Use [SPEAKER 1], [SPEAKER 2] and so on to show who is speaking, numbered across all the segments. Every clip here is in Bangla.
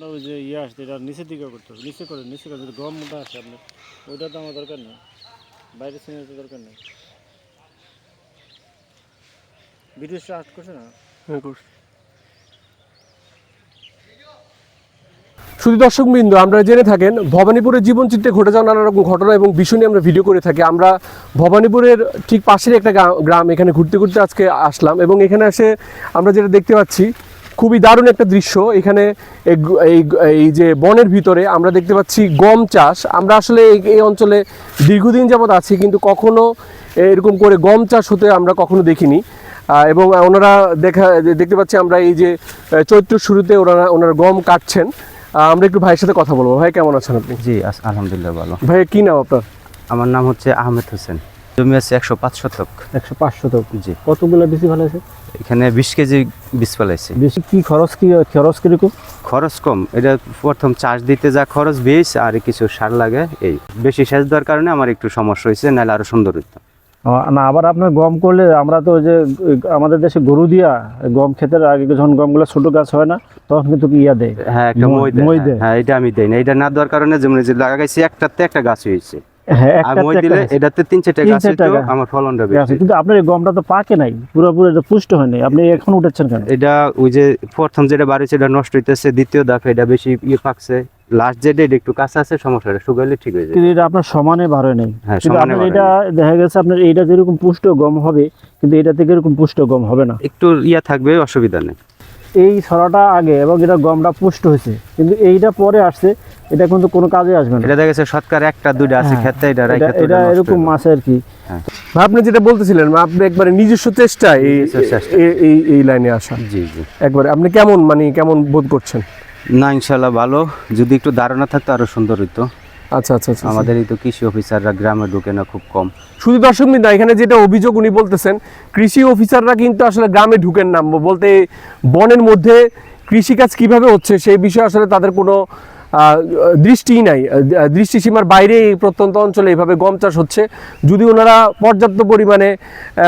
[SPEAKER 1] না, ওই যে ইয়ে আসছে এটা নিচের দিকে করতে হবে নিচে নিচে আপনার ওইটা তো আমার দরকার নেই বাইরে সিনে তো দরকার নেই। ভিডিও স্টার্ট করছে না?
[SPEAKER 2] হ্যাঁ করছি। শুধু আমরা জেনে থাকেন ভবানীপুরের জীবনচিত্রে ঘটে যাওয়া নানা রকম ঘটনা এবং বিষয় নিয়ে আমরা ভিডিও করে থাকি। আমরা ভবানীপুরের ঠিক পাশের একটা গ্রাম এখানে ঘুরতে ঘুরতে আজকে আসলাম এবং এখানে এসে আমরা যেটা দেখতে পাচ্ছি খুবই দারুণ একটা দৃশ্য। এখানে এই যে বনের ভিতরে আমরা দেখতে পাচ্ছি গম চাষ। আমরা আসলে এই- এই অঞ্চলে দীর্ঘদিন যাবৎ আছি কিন্তু কখনো এরকম করে গম চাষ হতে আমরা কখনো দেখিনি। এবং ওনারা দেখা দেখতে পাচ্ছি আমরা এই যে চৈত্র শুরুতে ওনারা ওনারা গম কাটছেন। আমরা একটু ভাইয়ের সাথে কথা বলব। ভাই কেমন আছেন আপনি?
[SPEAKER 3] জি আলহামদুলিল্লাহ ভালো।
[SPEAKER 2] ভাই কি নাম আপনার?
[SPEAKER 3] আমার নাম হচ্ছে আহমেদ হোসেন। জমি আছে একশো পাঁচ শতক।
[SPEAKER 4] একশো পাঁচশো তো
[SPEAKER 3] জি।
[SPEAKER 4] কতগুলো বেশি ভালো আছে
[SPEAKER 3] এখানে বিশ কেজি বীজ ফেলাইছি।
[SPEAKER 4] বেশি কি খরচ কি খরচ কীরকম?
[SPEAKER 3] খরচ কম। এটা প্রথম চাষ দিতে যা খরচ বীজ আর কিছু সার লাগে এই। বেশি সেচ দেওয়ার কারণে আমার একটু সমস্যা হয়েছে নাহলে আরও সুন্দর হইতো।
[SPEAKER 4] না আবার আপনার গম করলে আমরা তো যে আমাদের দেশে গরু দিয়া গম ক্ষেতের আগে যখন গমগুলো ছোট গাছ হয় না তখন কিন্তু ইয়া দেয়?
[SPEAKER 3] হ্যাঁ একটা
[SPEAKER 4] মই-
[SPEAKER 3] দেয়। হ্যাঁ, এটা আমি দেই না। এটা না দেওয়ার কারণে যেমন যে লাগাইছি একটাতে একটা গাছ হয়েছে।
[SPEAKER 4] হ্যাঁ
[SPEAKER 3] আর
[SPEAKER 4] একটা
[SPEAKER 3] মই
[SPEAKER 4] একটা
[SPEAKER 3] দিলে এটাতে তিন চারটে
[SPEAKER 4] তিন
[SPEAKER 3] গাছ
[SPEAKER 4] চারটা
[SPEAKER 3] আমার ফলনটা বেশি।
[SPEAKER 4] কিন্তু আপনার গমটা তো পাকে নাই পুরোপুরি এটা পুষ্ট হয় নাই। আপনি এখন উঠেছেন কেন?
[SPEAKER 3] এটা ওই যে প্রথম যেটা বাড়িছে এটা নষ্ট হইতেছে দ্বিতীয় এটা বেশি ইয়ে পাকছে। লাস্ট এটা একটু কাঁচা আছে সমস্যাটা শুকাইলে ঠিক হয়ে যায়
[SPEAKER 4] কিন্তু এটা আপনার সমানে হয় নাই। কিন্তু আপনার এটা দেখা গেছে আপনার এইটা যেরকম পুষ্ট গম হবে কিন্তু এটা থেকে এরকম পুষ্ট গম হবে না।
[SPEAKER 3] একটু ইয়া থাকবে অসুবিধা নেই।
[SPEAKER 4] এই ছড়াটা আগে এবং এটা গমটা পুষ্ট হয়েছে। কিন্তু এইটা পরে আসছে এটা কিন্তু কোনো কাজে আসবে না।
[SPEAKER 3] এটা দেখা গেছে শতকরা একটা দুইটা আছে
[SPEAKER 4] হ্যাঁ,
[SPEAKER 3] ক্ষেত্রে এটা
[SPEAKER 4] এটা এরকম মাছ আর কি।
[SPEAKER 2] আপনি যেটা বলতেছিলেন আপনি একবারে নিজস্ব
[SPEAKER 3] চেষ্টা।
[SPEAKER 2] এই- এই এই লাইনে আসা।
[SPEAKER 3] জি জি।
[SPEAKER 2] একবারে আপনি কেমন মানে কেমন বোধ করছেন?
[SPEAKER 3] না ইনশাল্লাহ ভালো। যদি একটু ধারণা থাকতো আরও সুন্দর হইতো।
[SPEAKER 2] আচ্ছা আচ্ছা আচ্ছা
[SPEAKER 3] আমাদের এই তো কৃষি অফিসাররা গ্রামে ঢুকে না খুব কম।
[SPEAKER 2] শুধু দর্শক বিন্দু এখানে যেটা অভিযোগ উনি বলতেছেন কৃষি অফিসাররা কিন্তু আসলে গ্রামে ঢুকেন না। বলতে বনের মধ্যে কৃষিকাজ কীভাবে হচ্ছে সেই বিষয়ে আসলে তাদের কোনো দৃষ্টিই নাই। দৃষ্টিসীমার বাইরে এই প্রত্যন্ত অঞ্চলে এইভাবে গম চাষ হচ্ছে। যদি ওনারা পর্যাপ্ত পরিমাণে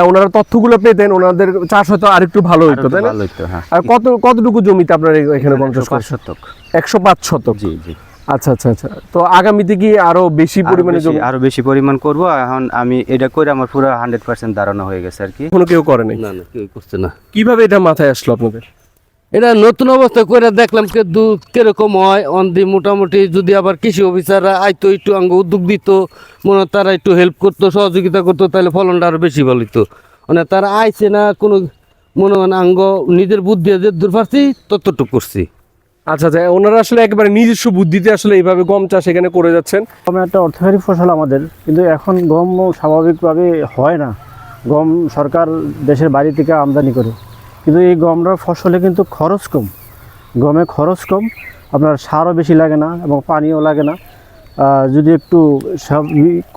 [SPEAKER 2] ওনারা তথ্যগুলো পেতেন ওনাদের চাষ হয়তো আরেকটু ভালো হতো
[SPEAKER 3] একটু
[SPEAKER 2] তাই না?
[SPEAKER 3] ভালো হইতো হ্যাঁ।
[SPEAKER 2] আর কত কতটুকু জমিতে আপনার এখানে গম চাষ
[SPEAKER 3] শতক।
[SPEAKER 2] একশো পাঁচ শতক?
[SPEAKER 3] জি জি।
[SPEAKER 2] আচ্ছা আচ্ছা আচ্ছা। তো আগামীতে কি আরও বেশি পরিমাণে
[SPEAKER 3] আরও বেশি পরিমাণ করব। এখন আমি এটা করে আমার পুরো হান্ড্রেড পার্সেন্ট ধারণা হয়ে গেছে আর কি।
[SPEAKER 2] কোনো কেউ করে নাই?
[SPEAKER 5] না না কেউ করছে না।
[SPEAKER 2] কীভাবে এটা মাথায় আসলো আপনাদের?
[SPEAKER 5] এটা নতুন অবস্থা করে দেখলাম কে দু কীরকম হয় অন্দি মোটামুটি যদি আবার কৃষি অফিসাররা আইতো একটু আঙ্গ উদ্যোগ দিত মনে তারা একটু হেল্প করতো সহযোগিতা করতো তাহলে ফলনটা আরও বেশি ভালো হইতো। মানে তারা আইছে না কোনো মনে হয় না আঙ্গ নিজের বুদ্ধি যে দূর পারছি ততটুকু করছি।
[SPEAKER 2] আচ্ছা আচ্ছা ওনারা আসলে একেবারে নিজস্ব বুদ্ধিতে আসলে এইভাবে গম চাষ এখানে করে যাচ্ছেন?
[SPEAKER 4] গম একটা অর্থকারী ফসল আমাদের, কিন্তু এখন গম স্বাভাবিকভাবে হয় না। গম সরকার দেশের বাইরে থেকে আমদানি করে। কিন্তু এই গমটার ফসলে কিন্তু খরচ কম। গমে খরচ কম, আপনার সারও বেশি লাগে না এবং পানিও লাগে না। যদি একটু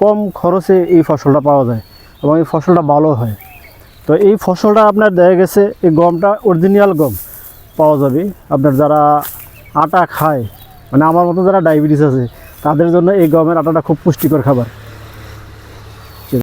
[SPEAKER 4] কম খরচে এই ফসলটা পাওয়া যায় এবং এই ফসলটা ভালো হয়। তো এই ফসলটা আপনার দেখা গেছে, এই গমটা অরিজিনাল গম। পাওয়া যাবে। আপনার যারা আটা খায় মানে আমার মতো যারা ডায়াবেটিস আছে, তাদের জন্য এই গমের আটাটা খুব পুষ্টিকর খাবার।